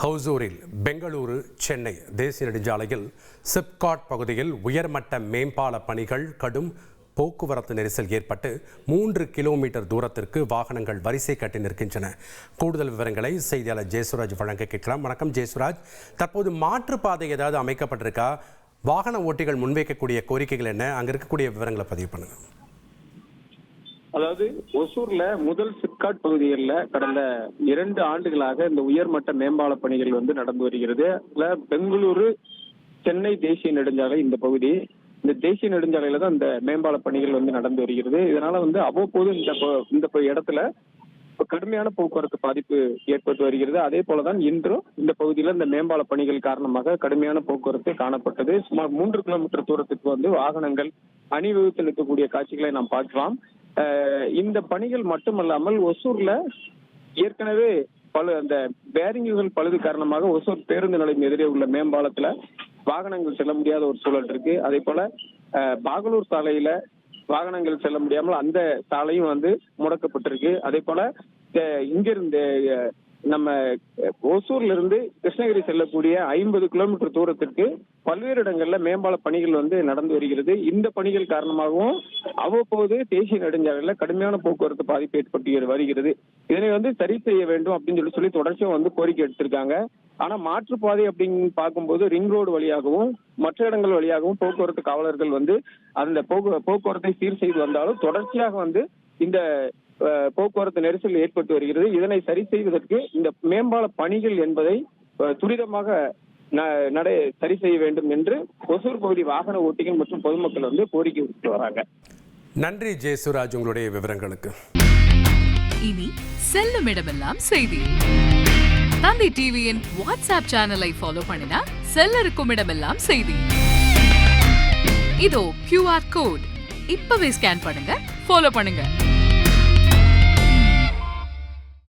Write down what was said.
ஹவுசூரில் பெங்களூரு சென்னை தேசிய நெடுஞ்சாலையில் சிப்காட் பகுதியில் உயர்மட்ட மேம்பால பணிகள் கடும் போக்குவரத்து நெரிசல் ஏற்பட்டு மூன்று கிலோமீட்டர் தூரத்திற்கு வாகனங்கள் வரிசை கட்டி நிற்கின்றன. கூடுதல் விவரங்களை செய்தியாளர் ஜெயசுராஜ் வழங்க கேட்கலாம். வணக்கம் ஜெயசுராஜ். தற்போது மாற்றுப்பாதை ஏதாவது அமைக்கப்பட்டிருக்கா? வாகன ஓட்டிகள் முன்வைக்கக்கூடிய கோரிக்கைகள் என்ன? அங்கே இருக்கக்கூடிய விவரங்களை பதிவு பண்ணுங்கள் அதாவது ஒசூர்ல முதல் சிப்காட் பகுதிகளில் கடந்த இரண்டு ஆண்டுகளாக இந்த உயர்மட்ட மேம்பால பணிகள் வந்து நடந்து வருகிறது. அதுல பெங்களூரு சென்னை தேசிய நெடுஞ்சாலை இந்த பகுதி. இந்த தேசிய நெடுஞ்சாலையில தான் இந்த மேம்பால பணிகள் வந்து நடந்து வருகிறது. இதனால வந்து அவ்வப்போது இந்த இந்த இடத்துல கடுமையான போக்குவரத்து பாதிப்பு ஏற்பட்டு வருகிறது. அதே போலதான் இன்றும் இந்த பகுதியில இந்த மேம்பால பணிகள் காரணமாக கடுமையான போக்குவரத்து காணப்பட்டது. சுமார் மூன்று கிலோமீட்டர் தூரத்துக்கு வந்து வாகனங்கள் அணிவகுத்து நிற்கக்கூடிய காட்சிகளை நாம் பார்க்கலாம். இந்த பணிகள் மட்டுமல்லாமல் ஒசூர்ல ஏற்கனவே பல அந்த பேரிங்குகள் பழுது காரணமாக ஒசூர் பேருந்து நிலையம் எதிரே உள்ள மேம்பாலத்துல வாகனங்கள் செல்ல முடியாத ஒரு சூழல் இருக்கு. அதே போல பாகலூர் சாலையில வாகனங்கள் செல்ல முடியாமல் அந்த சாலையும் வந்து முடக்கப்பட்டிருக்கு. அதே போல இங்கிருந்து நம்ம ஓசூர்ல ஒசூர்ல இருந்து கிருஷ்ணகிரி செல்லக்கூடிய ஐம்பது கிலோமீட்டர் தூரத்திற்கு பல்வேறு இடங்கள்ல மேம்பால பணிகள் வந்து நடந்து வருகிறது. இந்த பணிகள் காரணமாகவும் அவ்வப்போது தேசிய நெடுஞ்சாலையில கடுமையான போக்குவரத்து பாதிப்பு ஏற்பட்டு வருகிறது. இதனை வந்து சரி செய்ய வேண்டும் அப்படின்னு சொல்லி சொல்லி தொடர்ச்சியும் வந்து கோரிக்கை எடுத்திருக்காங்க. ஆனா மாற்றுப்பாதை அப்படின்னு பார்க்கும்போது ரிங் ரோடு வழியாகவும் மற்ற இடங்கள் வழியாகவும் போக்குவரத்து காவலர்கள் வந்து அந்த போக்கு போக்குவரத்தை சீர் செய்து வந்தாலும் தொடர்ச்சியாக வந்து இந்த போக்குவரத்து நெரிசல் ஏற்பட்டு வருகிறது. இதனை சரி செய்வதற்கு இந்த மேம்பால பணிகள் என்பதை துரிதமாக ந- நடை சரி செய்ய வேண்டும் என்று ஒசூர் பகுதி வாகன ஓட்டிகள் மற்றும் பொதுமக்கள் வந்து கோரிக்கை விடுத்து வராங்க. நன்றி ஜெயசுராஜ் உங்களுடைய விவரங்களுக்கு. இனி செல்லும் இடமெல்லாம் செய்தி. தந்தி டிவியின் வாட்ஸ்அப் சேனலை ஃபாலோ பண்ணினா செல்ல இருக்கும் இடமெல்லாம் செய்தி. இதோ கியூஆர் கோட் இப்பவே ஸ்கேன் பண்ணுங்க ஃபாலோ பண்ணுங்க.